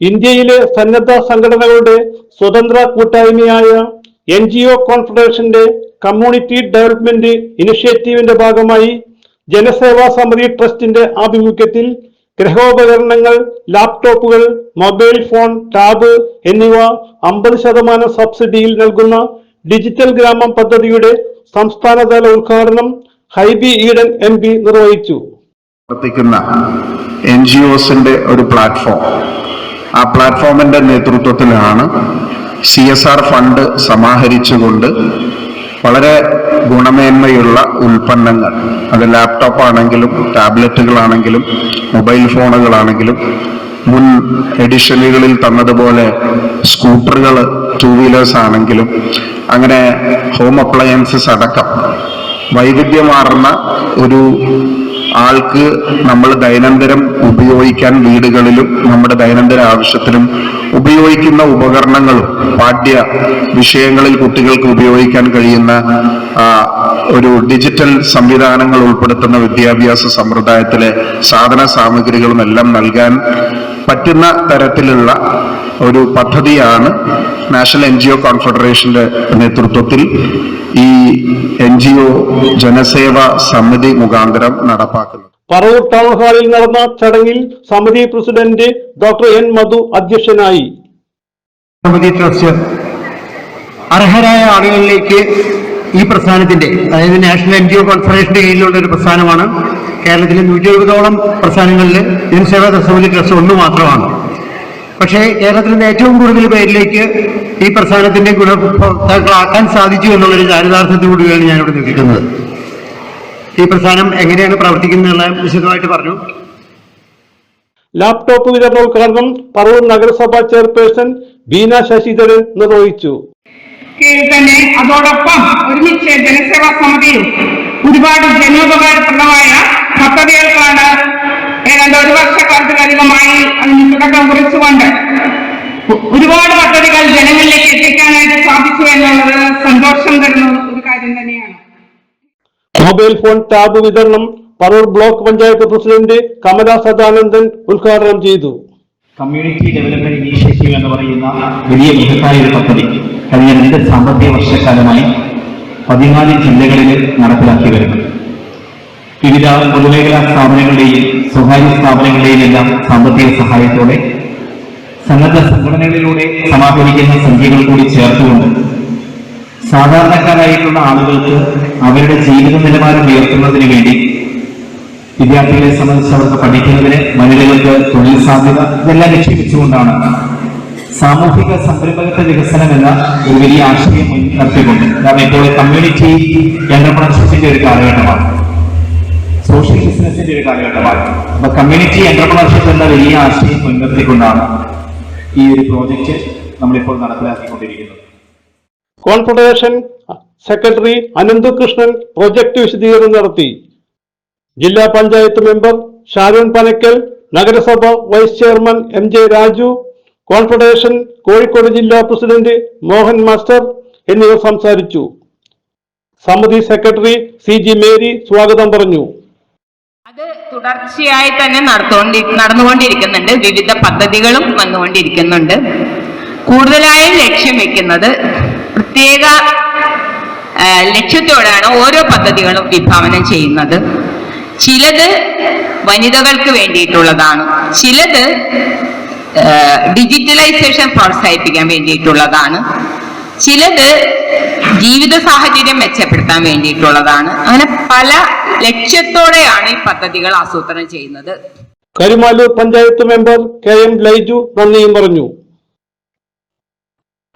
ഇന്ത്യയിലെ സന്നദ്ധ സംഘടനകളുടെ സ്വതന്ത്ര കൂട്ടായ്മയായ എൻ ജി ഒ കോൺഫെഡറേഷന്റെ കമ്മ്യൂണിറ്റി ഡെവലപ്മെന്റ് ഇനിഷ്യേറ്റീവിന്റെ ഭാഗമായി ജനസേവാ സമിതി ട്രസ്റ്റിന്റെ ആഭിമുഖ്യത്തിൽ ഗ്രഹോപകരണങ്ങൾ ലാപ്ടോപ്പുകൾ മൊബൈൽ ഫോൺ ടാബ് എന്നിവ അമ്പത് ശതമാനം സബ്സിഡിയിൽ നൽകുന്ന ഡിജിറ്റൽ ഗ്രാമം പദ്ധതിയുടെ സംസ്ഥാനതല ഉദ്ഘാടനം ഹൈബി ഈഡൻ എം പി നിർവഹിച്ചു. പ്രവർത്തിക്കുന്ന എൻ ജി ഒരു പ്ലാറ്റ്ഫോം. ആ പ്ലാറ്റ്ഫോമിന്റെ നേതൃത്വത്തിലാണ് സി എസ് ആർ ഫണ്ട് സമാഹരിച്ചുകൊണ്ട് വളരെ ഗുണമേന്മയുള്ള ഉൽപ്പന്നങ്ങൾ അത് ലാപ്ടോപ്പ് ആണെങ്കിലും ടാബ്ലറ്റുകളാണെങ്കിലും മൊബൈൽ ഫോണുകളാണെങ്കിലും മുൻ എഡിഷനുകളിൽ തന്നതുപോലെ സ്കൂട്ടറുകൾ ടൂ വീലേഴ്സ് ആണെങ്കിലും അങ്ങനെ ഹോം അപ്ലയൻസസ് അടക്കം വൈവിധ്യമാർന്ന ഒരു ആൾക്ക് നമ്മൾ ദൈനംദിനം ഉപയോഗിക്കാൻ വീടുകളിലും നമ്മുടെ ദൈനംദിന ആവശ്യത്തിനും ഉപയോഗിക്കുന്ന ഉപകരണങ്ങളും പാഠ്യ വിഷയങ്ങളിൽ കുട്ടികൾക്ക് ഉപയോഗിക്കാൻ കഴിയുന്ന ഒരു ഡിജിറ്റൽ സംവിധാനങ്ങൾ ഉൾപ്പെടുത്തുന്ന വിദ്യാഭ്യാസ സമ്പ്രദായത്തിലെ സാധന സാമഗ്രികളും എല്ലാം നൽകാൻ പറ്റുന്ന തരത്തിലുള്ള ഒരു പദ്ധതിയാണ് നാഷണൽ എൻ ജി ഒ കോൺഫെഡറേഷന്റെ നേതൃത്വത്തിൽ ഈ എൻ ജി ഒ ജനസേവാ സമിതി മുഖാന്തരം നടപ്പാക്കുന്നത്. പറവൂർ ടൗൺ ഹാളിൽ നടന്ന ചടങ്ങിൽ സമിതി പ്രസിഡന്റ് ഡോക്ടർ എൻ മധു അധ്യക്ഷനായി. സമിതി അർഹരായ ആളുകളിലേക്ക് ഈ പ്രസ്ഥാനത്തിന്റെ അതായത് നാഷണൽ എൻ ജി ഒ കോൺഫറേഷന്റെ കീഴിലുള്ള ഒരു പ്രസ്ഥാനമാണ്. കേരളത്തിലെ നൂറ്റി എഴുപതോളം പ്രസ്ഥാനങ്ങളിൽ ജനസേവാ സമിതി ട്രസ്റ്റ് ഒന്ന് മാത്രമാണ്. പക്ഷേ കേരളത്തിലെ ഏറ്റവും കൂടുതൽ പേരിലേക്ക് ഈ പ്രസ്ഥാനത്തിന്റെ ഗുണഭോക്താക്കളാക്കാൻ സാധിച്ചു എന്നുള്ളൊരു ചാരിതാർത്ഥ്യത്തിലൂടെയാണ് ഞാനിവിടെ നിൽക്കുന്നത്. ഈ പ്രസ്ഥാനം എങ്ങനെയാണ് പ്രവർത്തിക്കുന്നതെന്നുള്ള വിശദമായിട്ട് പറഞ്ഞു. ലാപ്ടോപ്പ് വിതരണോദ്ഘാടനം പറവൂർ നഗരസഭാ ചെയർപേഴ്സൺ ബീന ശശിധരൻ നിർവഹിച്ചു. തന്നെ അതോടൊപ്പം ഒരുമിച്ച് ജനസേവാ സമിതിയും ഒരുപാട് ജനോപകാരപ്രദമായ പദ്ധതികൾക്കാണ് ഏതാണ്ട് ഒരു വർഷക്കാലത്തിലധികമായി അതിന് തുടക്കം കുറിച്ചുകൊണ്ട് ഒരുപാട് പദ്ധതികൾ ജനങ്ങളിലേക്ക് എത്തിക്കാനായിട്ട് സാധിച്ചു എന്നുള്ളത് സന്തോഷം തരുന്ന ഒരു കാര്യം തന്നെയാണ്. മൊബൈൽ ഫോൺ ടാബ് വിതരണം പറവൂർ ബ്ലോക്ക് പഞ്ചായത്ത് പ്രസിഡന്റ് കമല സദാനന്ദൻ ഉദ്ഘാടനം ചെയ്തു. കമ്മ്യൂണിറ്റി ഡെവലപ്മെന്റ് ഇനീഷ്യേറ്റീവ് എന്ന് പറയുന്ന വലിയ മികത്തായ ഒരു പദ്ധതി കഴിഞ്ഞ രണ്ട് സാമ്പത്തിക വർഷക്കാലമായി പതിനാല് ജില്ലകളിൽ നടപ്പിലാക്കി വരുന്നു. വിവിധ പൊതുമേഖലാ സ്ഥാപനങ്ങളുടെയും സ്വകാര്യ സ്ഥാപനങ്ങളുടെയും എല്ലാം സാമ്പത്തിക സഹായത്തോടെ സന്നദ്ധ സംഘടനകളിലൂടെ സമാഹരിക്കുന്ന സംഖ്യകൾ കൂടി ചേർത്തുകൊണ്ട് സാധാരണക്കാരായിട്ടുള്ള ആളുകൾക്ക് അവരുടെ ജീവിത നിലവാരം ഉയർത്തുന്നതിന് വേണ്ടി വിദ്യാർത്ഥികളെ സംബന്ധിച്ച് അവർക്ക് പഠിക്കുന്നതിന് വനിതകൾക്ക് തൊഴിൽ സാധ്യത ഇതെല്ലാം ലക്ഷ്യവെച്ചുകൊണ്ടാണ്. സാമൂഹിക സംരംഭകത്വ വികസനം എന്ന ഒരു വലിയ ആശയം നടത്തിക്കൊണ്ട് കാരണം ഇപ്പോൾ കമ്മ്യൂണിറ്റി എന്റർപ്രണർഷിപ്പിന്റെ ഒരു കാലഘട്ടമാണ്. സോഷ്യൽ ബിസിനസിന്റെ ഒരു കാലഘട്ടമാണ്. അപ്പൊ കമ്മ്യൂണിറ്റി എന്റർപ്രണർഷിപ്പ് എന്ന വലിയ ആശയം മുൻനിർത്തിക്കൊണ്ടാണ് ഈ ഒരു പ്രോജക്റ്റ് നമ്മളിപ്പോൾ നടപ്പിലാക്കിക്കൊണ്ടിരിക്കുന്നത്. കോൺഫെഡറേഷൻ സെക്രട്ടറി അനന്തകൃഷ്ണൻ പ്രൊജക്ട് വിശദീകരണം നടത്തി. ജില്ലാ പഞ്ചായത്ത് മെമ്പർ ഷാരൂൺ പനക്കൽ നഗരസഭ vice chairman M J Raju confederation Kozhikode ജില്ലാ പ്രസിഡന്റ് മോഹൻ മാസ്റ്റർ എന്നിവർ സംസാരിച്ചു. സമിതി സെക്രട്ടറി സി ജി മേരി സ്വാഗതം പറഞ്ഞു. അത് തുടർച്ചയായി തന്നെ നടത്തുകൊണ്ടി നടന്നുകൊണ്ടിരിക്കുന്നുണ്ട്. വിവിധ പദ്ധതികളും വന്നുകൊണ്ടിരിക്കുന്നുണ്ട്. കൂടുതലായും ലക്ഷ്യം വെക്കുന്നത് പ്രത്യേക ലക്ഷ്യത്തോടാണ് ഓരോ പദ്ധതികളും വിഭാവനം ചെയ്യുന്നത്. ചിലത് വനിതകൾക്ക് വേണ്ടിയിട്ടുള്ളതാണ്. ചിലത് ഡിജിറ്റലൈസേഷൻ പ്രോത്സാഹിപ്പിക്കാൻ വേണ്ടിയിട്ടുള്ളതാണ്. ചിലത് ജീവിത സാഹചര്യം മെച്ചപ്പെടുത്താൻ വേണ്ടിയിട്ടുള്ളതാണ്. അങ്ങനെ പല ലക്ഷ്യത്തോടെയാണ് ഈ പദ്ധതികൾ ആസൂത്രണം ചെയ്യുന്നത്. Karumalloor panchayat member K M Laiju നന്ദിയും പറഞ്ഞു.